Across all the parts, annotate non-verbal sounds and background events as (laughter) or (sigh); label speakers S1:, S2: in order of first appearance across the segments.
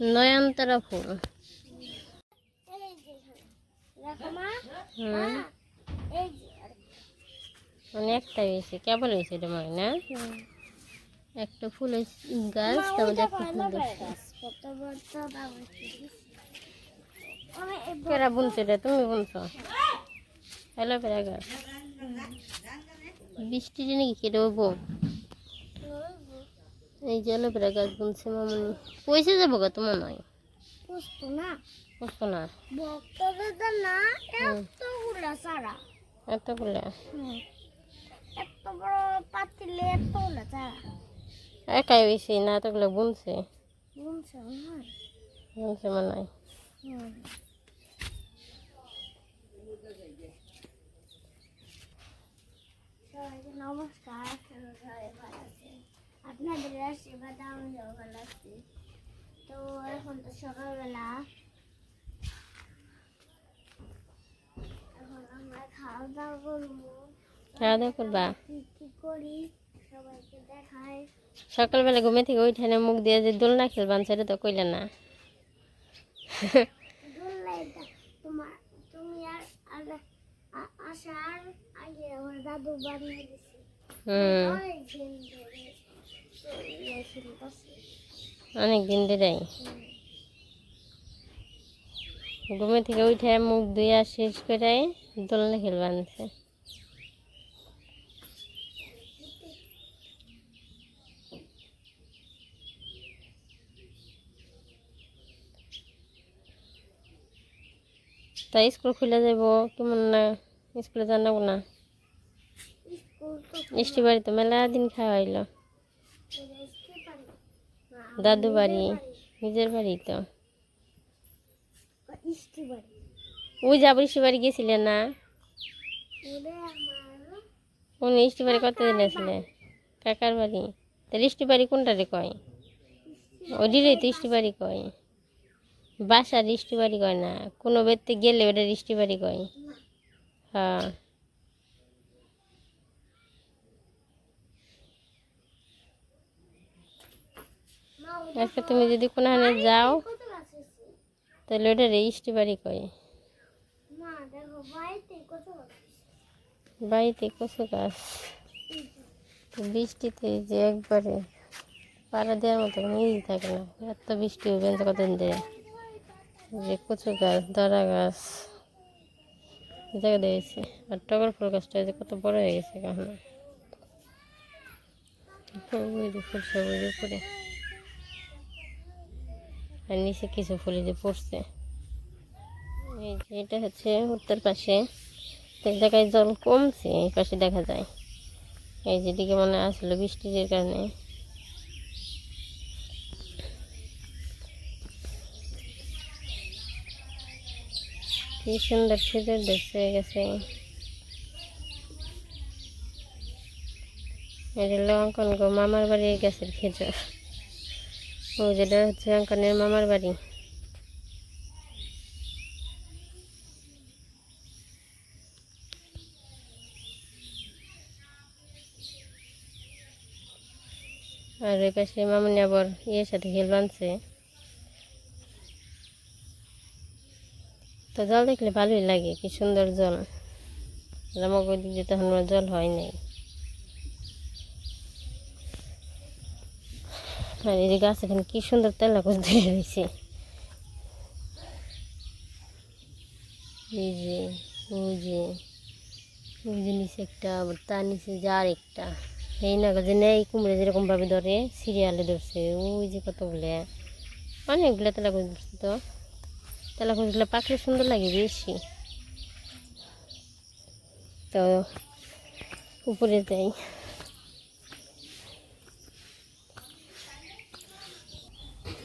S1: নয়নতারা ফুল। অনেকটা হয়েছে। কেবল হয়েছে এটা মনে না? একটা ফুল গাছ তার মধ্যে একটা ফুল কেরা বুনছো এটা? তুমি বুনছো? অ্যালোভেরা গাছ। বৃষ্টি দিনে কি কেটে হব? এই যে অ্যালোভেরা গাছ বুনছে মামনি। পয়সা যাব গা তোমার নয়।
S2: বুঝতো না।
S1: বুঝতো না।
S2: ভক্তদের না এতগুলা সারা
S1: এতগুলা?
S2: এত বড় পাতিলে এতগুলা সারা
S1: একাই হয়েছে না এতগুলো বুনছে।
S2: বুঝছ
S1: বুনছে মনে হয়।
S2: নমস্কার। আপনাদের আশীর্বাদ আমিও ভালো আছি তো এখন তো সকালবেলা। এখন আমরা খাওয়া দাওয়া করব।
S1: খাওয়া দাওয়া করবা?
S2: কি কি করি? সবাইকে দেখাই।
S1: সকালবেলা ঘুমে থেকে ওইখানে মুখ দিয়ে যে দোলনা খেলবান সেটা তো কইলে না।
S2: তোমার তুমি আর আর আসার আগে আমার দাদু বানিয়ে দিছে।
S1: হুম।
S2: অনেক দিন
S1: ধরেই। ঘুমে থেকে উঠে মুখ ধুয়ে শেষ করে দোলনা খেলবা আনছে তাই স্কুল খুলে যাব কেমন না? স্কুলে জানাব না? মিষ্টি বাড়ি তো মেলা দিন খাওয়াইলো দাদু বাড়ি, নিজের বাড়ি তো। ওই যা বৃষ্টি বাড়ি গেছিলে না? উনি ইষ্টি বাড়ি কত দিন আসলে? কাকার বাড়ি? তাহলে ইষ্টি বাড়ি কোনটারে কয়? ওডিরে তো ইষ্টি বাড়ি কয়। বাসার ইষ্টি বাড়ি কয় না? কোনো বেরতে গেলে ওটা ইষ্টি বাড়ি কয়। হ্যাঁ। আজকে তুমি যদি কোনোখানে যাও তাহলে ওটার ইষ্টি বাড়ি কয়।
S2: বাড়িতে?
S1: কচু গাছ বৃষ্টিতে যে একবারে পাড়া দেওয়ার মতো কোনো থাকে না। এত বৃষ্টি হবে কতদিন ধরে। যে কচু গাছ দরা গাছ। জায়গা দিয়েছে আর টগর ফুল গাছটা যে কত বড় হয়ে গেছে সবুজ ফুল সবুজ উপরে। আর নিচে কিছু ফুল যে পড়ছে। এই যে এটা হচ্ছে উত্তর পাশে। এই জায়গায় জল কমছে, এই পাশে দেখা যায়। এই যেদিকে মনে আসলো বৃষ্টির কারণে। কি সুন্দর খেজুর হয়ে গেছে। এটা হলো অঙ্কন গো, মামার বাড়ির গাছের খেজুর। ও, যেটা হচ্ছে অঙ্কনের মামার বাড়ি। আর ওই পাশে মামনি আবার ইয়ের সাথে খেল বানছে তো জল দেখলে ভালোই লাগে, কি সুন্দর জল। আমাকে দিক দিয়ে তখন জল হয় নাই। আর এই যে গাছ এখানে কি সুন্দর তেলা ধরে রয়েছে। এই যে, ওই যে ওই যে নিচে একটা, আবার তার নিচে যার একটা এই না যে নেই, কুমড়ে যেরকম ভাবে ধরে, সিরিয়ালে ধরছে। ওই যে কতগুলো। অনেকগুলো তেলা ধরছে তো। তেলা কুচগুলো পাখলে সুন্দর লাগে বেশি। তো, উপরে যাই।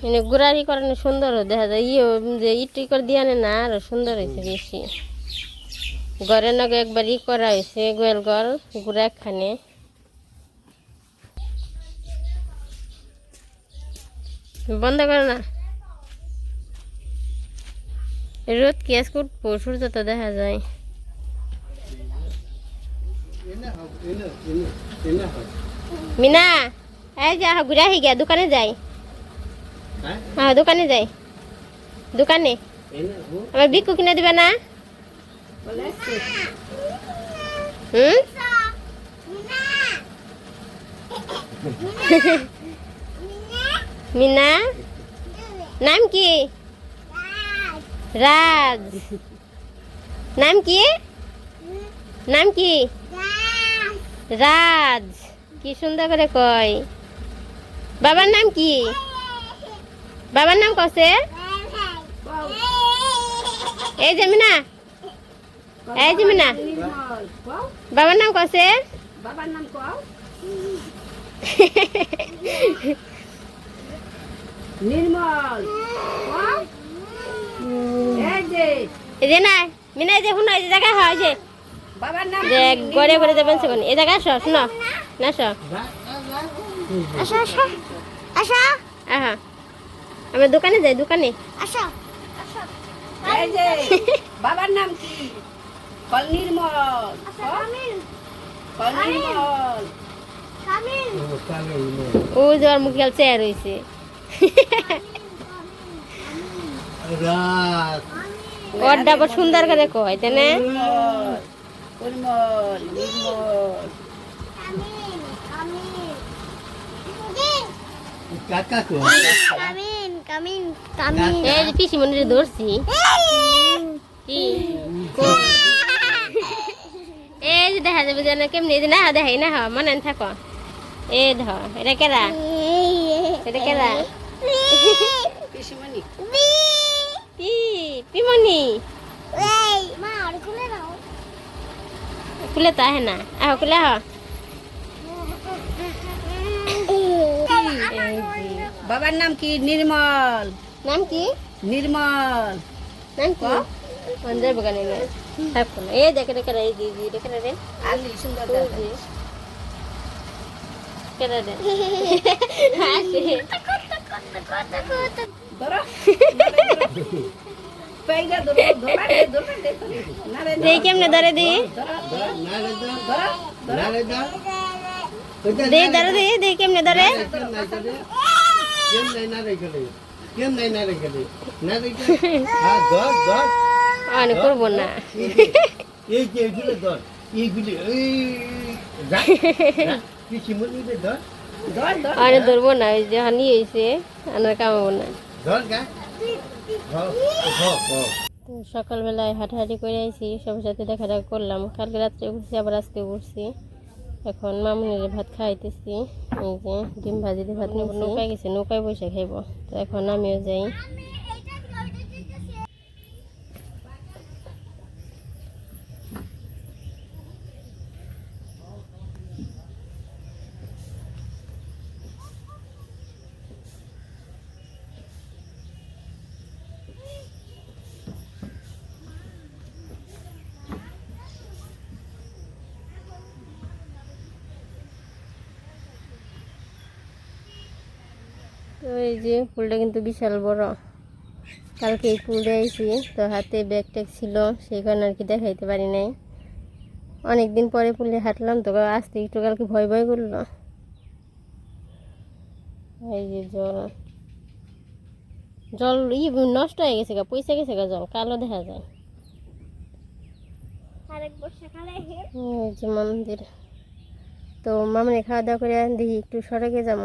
S1: মানে গুড়ারি করানো সুন্দর দেখা যায় ইয়ে যে ইটি করে দিয়ে না, আরও সুন্দর হয়েছে বেশি। ঘরের নগে একবার ই করা হয়েছে, গোয়াল ঘর, গুড়া একখানে। বন্ধ করো না। রোদ কি আজকে উঠবো? সূর্য তো দেখা যায়। মিনা, এই যা ঘুরে আহি গিয়া দোকানে যাই।
S3: হ্যাঁ?
S1: হ্যাঁ দোকানে যাই। দোকানে? আমার বিকু কিনে দিবে না? হুম? মিনা? নাম কি? রাজ। নাম কি? নাম কি? রাজ। কি সুন্দর করে কয়। বাবার নাম কি? বাবার নাম কসে? এই যে মিনা এই যে মিনা
S4: নির্মল
S1: বাবার নাম কসে?
S4: বাবার নাম কও। নির্মল। এই যে।
S1: না মিনা এই যে শুনো এই যে জায়গা হয় যে।
S4: বাবার নাম
S1: যে গড়ে গড়ে যাবেন সেখানে এই জায়গা আসো শুনো না আসো।
S2: আসো আসো। আসো।
S1: আহা। আমি দোকানে যাই দোকানে।
S2: আসো আসো।
S4: এই যে বাবার নাম কি? কল নির্মল কল নির্মল
S3: ও
S1: মুখ চেয়ার আবার সুন্দর করে কয় তাই না?
S4: নির্মল নির্মল
S3: কাকা কো
S2: কামিন কামিন। কামিন
S1: এই পিসি মন্দিরে ধরছি। কি এই যে দেখা যাবে যেন কেমনি যে না দেখাই না হ মনে থাকো। এ ধ এটা কেরা এটা কেরা
S4: পিসিমণি।
S1: পি পিমনি।
S2: মা আর খুলে দাও।
S1: খুলে তো আহে না। আহ খুলে আহ।
S4: বাবার নাম কি নির্মল
S1: নাম কি
S4: নির্মল
S1: নাম কি অঞ্জয় বাগানে না থাকো না এই দেখে দেখে এই দিদি দেখে রে
S4: আলি সুন্দর
S1: ওই
S4: দেখা।
S1: যে কেরা রে হাসে
S4: ধরো পেইগা ধরো ধরা দে ধরা দে ধরে। না রে
S1: দেই কেমনে ধরে দি
S4: ধরো
S3: না রে দা
S4: ধরো
S3: দা
S1: ধরে দি দেই কেমনে
S3: না
S1: করব
S3: এই যে, ধর। এইগুলি
S1: ধরবো না ওই যে হানি হয়েছে আনার কামাবো না। তো সকালবেলায় হাঁটাহাঁটি করে আইছি সবার সাথে দেখা দেখা করলাম। কালকে রাত্রে উঠছি আবার আজকে উঠছি। এখন মামুনের ভাত খাইতেছি এই যে ডিম ভাজি দিয়ে ভাত নৌকায় গেছে নৌকায় বসে খাইব তো এখন আমিও যাই। তো এই যে ফুলটা কিন্তু বিশাল বড়। কালকে এই ফুল দিয়েছি তো হাতে ব্যাগ ট্যাগ ছিল সেই কারণে আর কি দেখাইতে পারি নাই। অনেক দিন পরে ফুলে হাঁটলাম তো আসতে একটু কালকে ভয় ভয় করল। এই যে জল। জল ই নষ্ট হয়ে গেছে গা পয়সা গেছে গা জল কালো দেখা যায়। যে মন্দির। তো মামনি খাওয়া দাওয়া করে দেখি একটু সড়কে যাব।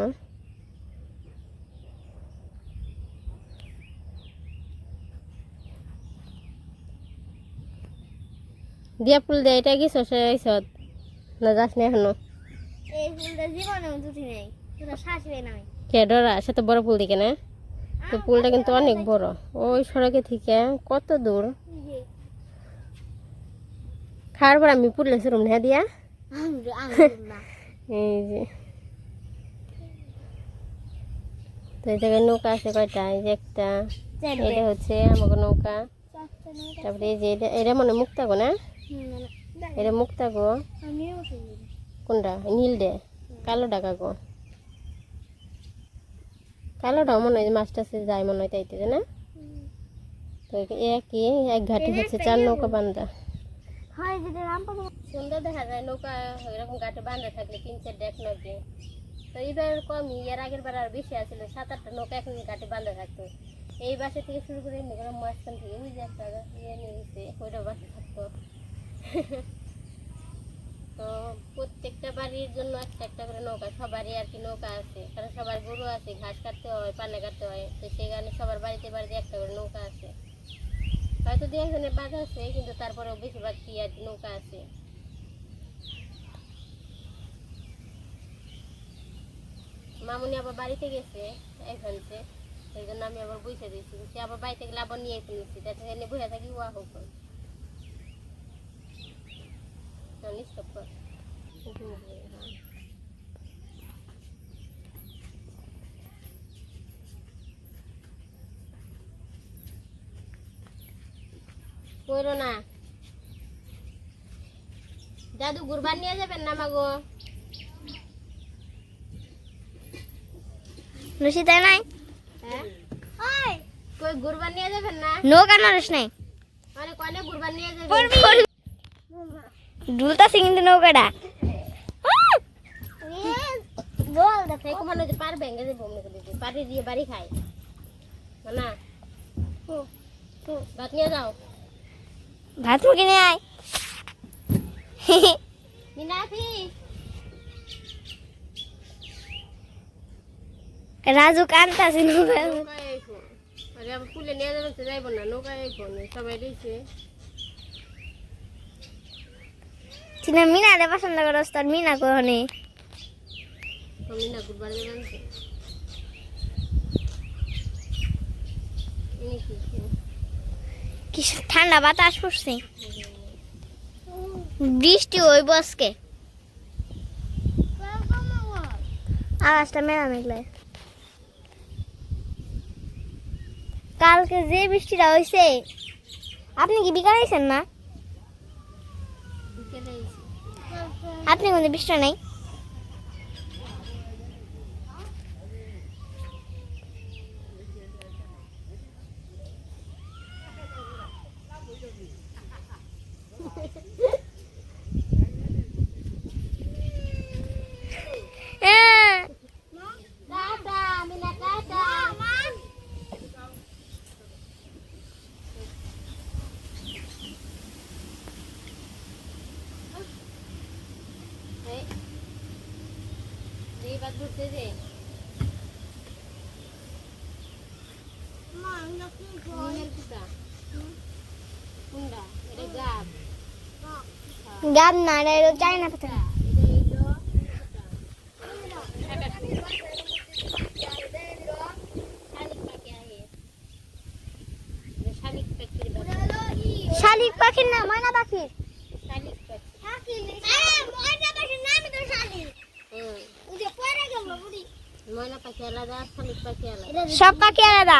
S1: দিয়া ফুল দেয় এটা কি শশাইছ না যাস না এখনও?
S2: এই ফুলটা জীবনে দুটি নেই শাশুড়ি নাই
S1: কে ডরা সাথে বড় ফুল দিকে না? তো ফুলটা কিন্তু অনেক বড়। ওই সড়কে থেকে কত দূর? খাওয়ার পর আমি পুরলে সেরম না দিয়া। (laughs) এই যে। তো এই জায়গায় নৌকা আছে কয়টা? এই যে একটা। এটা হচ্ছে আমাকে নৌকা। তারপরে এই যে এটা এটা মনে মুক্তা গো না? এটা মুক্তা গো। কোনটা? নীল দে। কালো ডাকা গো কালোটাও মনে হয় মাছ টাছে যায় মনে হয় তাইতে না? তো একই এক ঘাটে হচ্ছে চার নৌকা বান্ধা। সুন্দর দেখা যায় নৌকা এরকম ঘাটে বান্ধা থাকলে তিন চার ডেক নদী তো এইবার কমই এর আগের বার আর বেশি আসছিল সাত আটটা নৌকা এখন ঘাটে বাঁধা থাকতো। এই বাসা থেকে শুরু করে মাঝখান থেকে ওই যে একটা ইয়ে নিয়ে গেছে ওইটা বাসা থাকতো। তো প্রত্যেকটা বাড়ির জন্য একটা একটা করে নৌকা, সবারই আর কি নৌকা আছে। কারণ সবার গরু আছে, ঘাস কাটতে হয়, পানে কাটতে হয়। তো সেই কারণে সবার বাড়িতে বাড়িতে একটা করে নৌকা আছে। হয়তো দু একজনের বাঘ আছে, কিন্তু তারপরেও বেশিরভাগ কি আর নৌকা আছে। মামুনি আবার বাড়িতে গেছে এখানতে সেই জন্য আমি আবার বুঝে দিয়েছি। আবার বাড়িতে গেলে আবার নিয়ে ফেলেছি তাতে বসে থাকি ওয়া হোক নিস্তপ কর করো না। দাদু গুরবান নিয়ে যাবেন না মাগো?
S5: রশিদা নাই?
S1: হ্যাঁ? কই গুরবান নিয়ে যাবেন না?
S5: নৌকা নরস নাই।
S1: মানে কনে গুরবান নিয়ে যাবেন?
S5: নৌকাটা দেখো
S1: কমানো করে দিতে দিয়ে বাড়ি খায় না ভাত নিয়ে যাও।
S5: ভাত মুখে নিয়ে আয়। রাজু কান্তাছে নৌকা
S1: ফুলে নিয়ে যাবেন তো যাইব না এসো সবাই রয়েছে।
S5: চিনা মিনা রে পছন্দ করস তোর মিনা কোহনে?
S1: আমি না গুরবান যাবেন কি
S5: ঠান্ডা বাতাস পড়ছে বৃষ্টি ওই বসকে আকাশটা মেলা মেঘলা। কালকে যে বৃষ্টিটা হয়েছে আপনি কি বিকাল আইছেন না? আপনি কোনো বৃষ্টি নাই আহ,
S1: টাটা মিনা টাটা এই এই বাদ ঘুরতে যে নিমের কুটা কুন্ডা এটা গাব
S5: না এটা হলো চায়না পাতা।
S1: শালিক পাখি পাখির
S5: না ময়না পাখির।
S1: শালিক ময়না পাখি আলাদা শালিক পাখি আলাদা।
S5: সব পাখি আলাদা।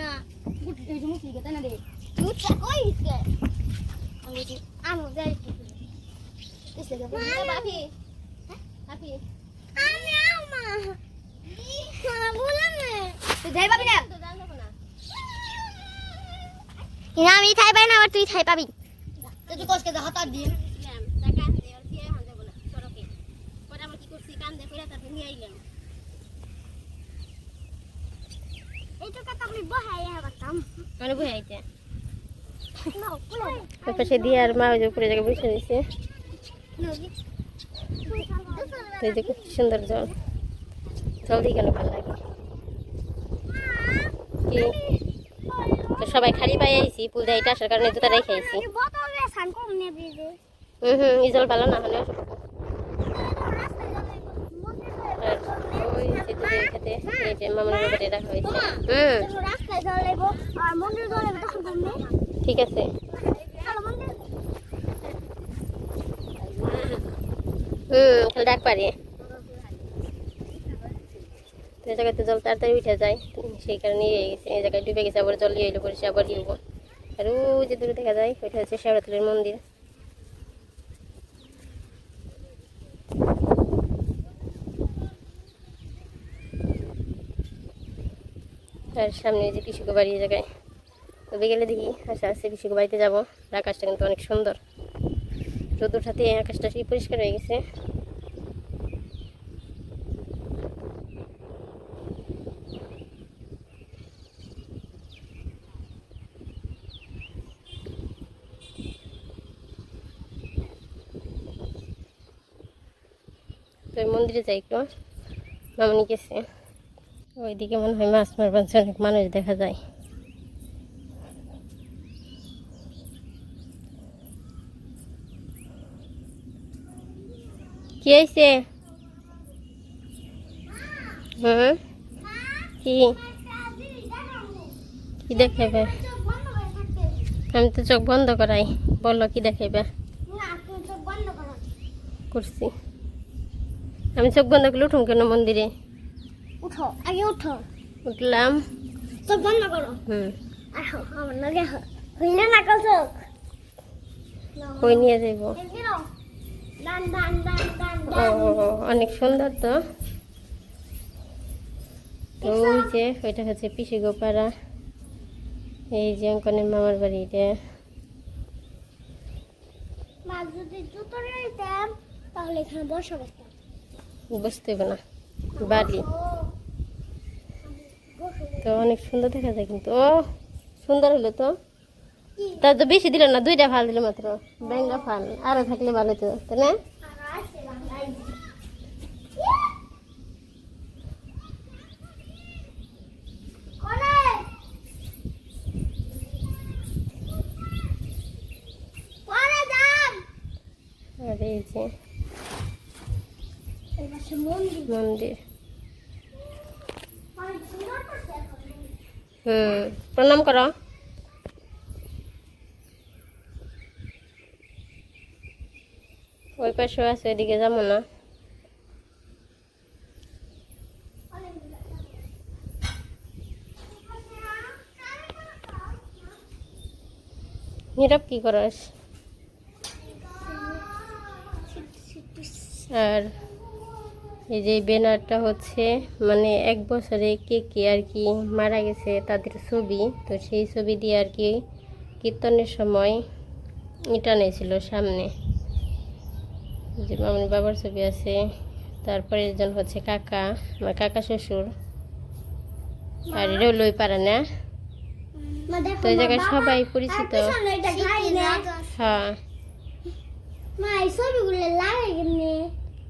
S5: না। কই উঠছে আমি যাই
S1: বাপি? বাপি?
S5: আমি আমা। বললাম না। তুই যাই পাবি না।
S1: তো জানো না।
S5: না আমি থাই পাই না তুই থাই পাবি।
S6: তুই কষ্ট হাতার দিয়ে।
S1: আর কি পরে করছি কান দে ফেরা তারপর নিয়ে আইলাম
S5: এইটুকু তো আমি বহাই পারতাম
S1: মানে পাশে দিয়ে আর মা ওই যে উপরে জায়গায় বসে এই যে কি সুন্দর জল। জল দিয়ে গেল ভালো লাগে। তো সবাই খালি পাই আইছি পুল দিয়ে আসার কারণে জুতা রেখে আইছি হুম হুম এই জল ভালো না হলে ওই যে খেতে এই যে মামার রাখা হয়েছে। হুম। ঠিক আছে। হুম ডাক পারি এই জায়গাতে জল তাড়াতাড়ি উঠে যায়। সেই কারণে ইয়ে গেছে এই জায়গায় ডুবে গেছে আবার জল ইয়ে এলো পরে আবার ইয়ে আর ওই যে দূরে দেখা যায় ওইটা হচ্ছে শিবরাত্রির মন্দির। আর সামনে যে পিসুকে বাড়ি জায়গায়। তো বিকেলে দেখি আশা আছে পিসুকে বাড়িতে যাব। আকাশটা কিন্তু অনেক সুন্দর। রোদ উঠাতে আকাশটা সেই পরিষ্কার হয়ে গেছে। তো মন্দিরে যাই একটু। মামনি গেছে। ওইদিকে মনে হয় মাছ মারবার অনেক মানুষ দেখা যায়। কি হয়েছে? হুম? কি? কি দেখাবে আমি তো চোখ বন্ধ করাই। বলো কি দেখাবে করছি। আমি চোখ বন্ধ করলে উঠুম কেন মন্দিরে?
S2: উঠো আগে উঠো।
S1: উঠলাম।
S2: চোখ বন্ধ করো।
S1: হুম।
S2: আসো আমার লগে হইলে না কাল চোখ।
S1: কই নিয়ে যাইব? অনেক সুন্দর তো। তো ওই যে ওইটা হচ্ছে পিসি গোপাড়া এই যে অঙ্কনের মামার বাড়ি এটা।
S2: মা যদি জুতো নিতাম তাহলে এখানে বসে বসতাম
S1: না। বাড়ি। তো অনেক সুন্দর দেখা যায় কিন্তু। ও সুন্দর হলো তো। তার তো বেশি দিল না দুইটা ফাল দিল মাত্র। ব্যাঙ্গা ফাল আরও থাকলে ভালো তো তাই না?
S2: আর
S1: এই যে
S2: মন্দির
S1: মন্দির
S2: অনেক সুন্দর করছে এখন
S1: হুম প্রণাম করো। ওই পাশেও আছে ওইদিকে যাব না। নীরব কি করস? আর এই যে ব্যানারটা হচ্ছে মানে এক বছরে কে কে আর কি মারা গেছে তাদের ছবি। তো সেই ছবি দিয়ে আর কি কীর্তনের সময় এটা নিয়েছিল সামনে। যে মামনি বাবার ছবি আছে, তারপরে একজন হচ্ছে কাকা, আমার কাকা শ্বশুর। আর এটা হলো ওই পাড়া না? তো এই জায়গায় সবাই পরিচিত। হ্যাঁ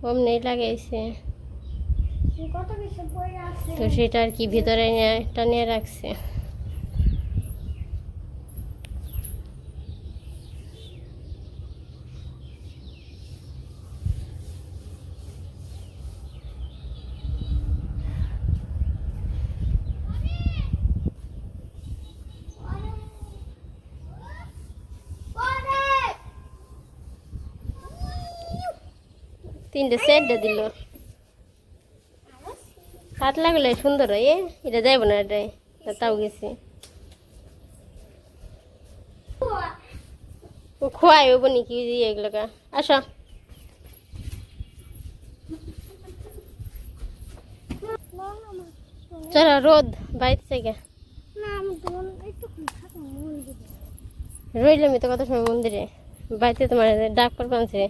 S1: অমনি লাগাইছে। তো সেটা আর কি ভিতরে নিয়ে একটা নিয়ে রাখছে। তিনটে সেটটা দিল। হাত লাগলে সুন্দর হয় এটা যাইব না এটাই তাও গেছে। ও খোয়াই হব নাকি যে আসো। চলো, রোদ বাইতে থেকে। রইলাম তো কত সময় মন্দিরে? বাড়িতে তোমার ডাক পর পানছে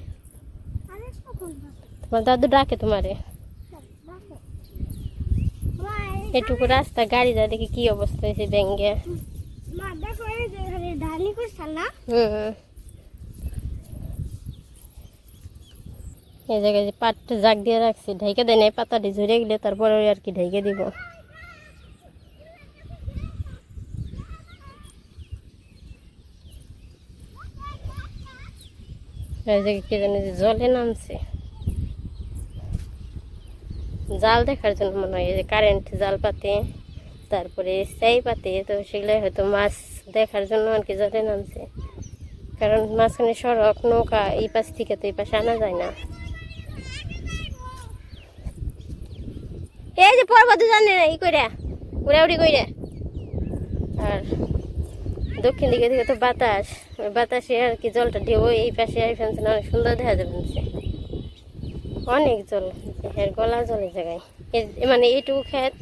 S2: আর একটু খুলবো
S1: তোমার দাদু ডাকে তোমারে
S2: দেখো মা এই-
S1: এটুকু রাস্তা গাড়ি যায় দেখি কি অবস্থা হয়েছে ব্যাঙ্গে
S2: মা দেখো এই যে এখানে ডালি করছে না
S1: হুম এই জায়গায় যে পাটটা জাগ দিয়ে রাখছি ঢেকে দেয় নাই পাতাটি ঝরে গেলে তারপরে ওই আর কি ঢেকে দিব এই জায়গায় কে জানে যে জলে নামছে জাল দেখার জন্য মনে হয় যে কারেন্ট জাল পাতে, তারপরে সেই পাতে, তো সেগুলো হয়তো মাছ দেখার জন্য আর কি জলে নামছে। কারণ মাঝখানে সড়ক, নৌকা, এই পাশ থেকে তো এই পাশে আনা যায় না। এই যে পর্বত জানে না, ই কইরা, উড়াউড়ি কইরা। আর দক্ষিণ দিকে দিকে তো বাতাস বাতাসে আর কি জলটা ঢেউ এই পাশে আই ফেলছে না অনেক সুন্দর দেখা যাবে অনেক জল এর গলা জল এই জায়গায় মানে এইটুকু খেত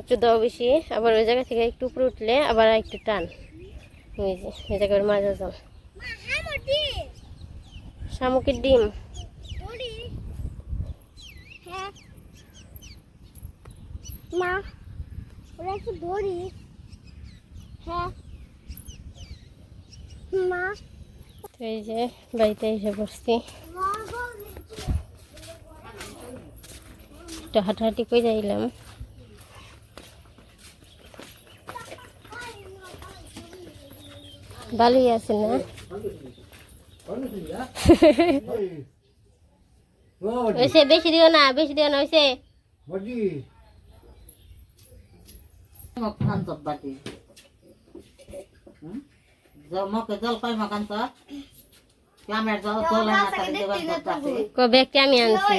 S1: একটু দাও বেশি আবার ওই জায়গা থেকে একটু উপরে উঠলে আবার একটু টান। ওই যে ওই জায়গায় মাঝে জল। শামুকের ডিম।
S2: মা ওরা একটু ধরি হ্যাঁ। মা।
S1: তো এই যে বাড়িতে এসে বসছি। একটু হাঁটাহাঁটি করে যাইলাম ভালোই আছে না ওইসে বেশি দিও না বেশি দিও না ওইসে
S3: body
S7: makan tadi. Hmm? Jauh mau ke jauh kau makan tak? Kamer jauh jauh lah makan di depan tadi.
S1: ক ব্যাগটা আমি আনছি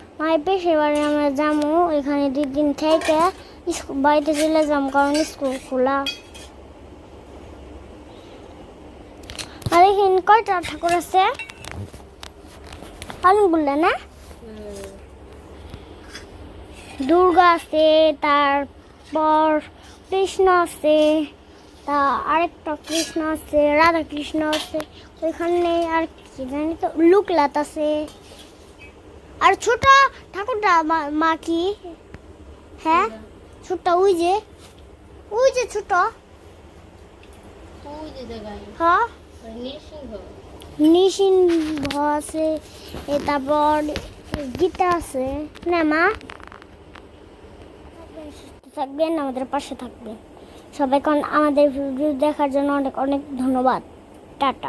S2: পেশে বাড়ি আমরা যাব এখানে দুই দিন থেকে বাড়িতে চলে যাব কারণ স্কুল খোলা। আর এখানে কয়টা ঠাকুর আছে? অনেক বললে না? দুর্গা আছে, তারপর কৃষ্ণ আছে, তা আরেকটা কৃষ্ণ আছে রাধা কৃষ্ণ আছে, ওইখানে আর কি জানি তো লুকলাত আছে। আর ছোট ঠাকুরটা মা- মা কি? হ্যাঁ? ছোট ওই যে ওই যে ছোট। হ্যাঁ?
S1: নৃসিংহ।
S2: আছে তারপর গীতা আছে। না মা? থাকবেন আমাদের পাশে থাকবেন। সবাইকে অন- আমাদের ভিডিও দেখার জন্য অনেক অনেক ধন্যবাদ। টাটা।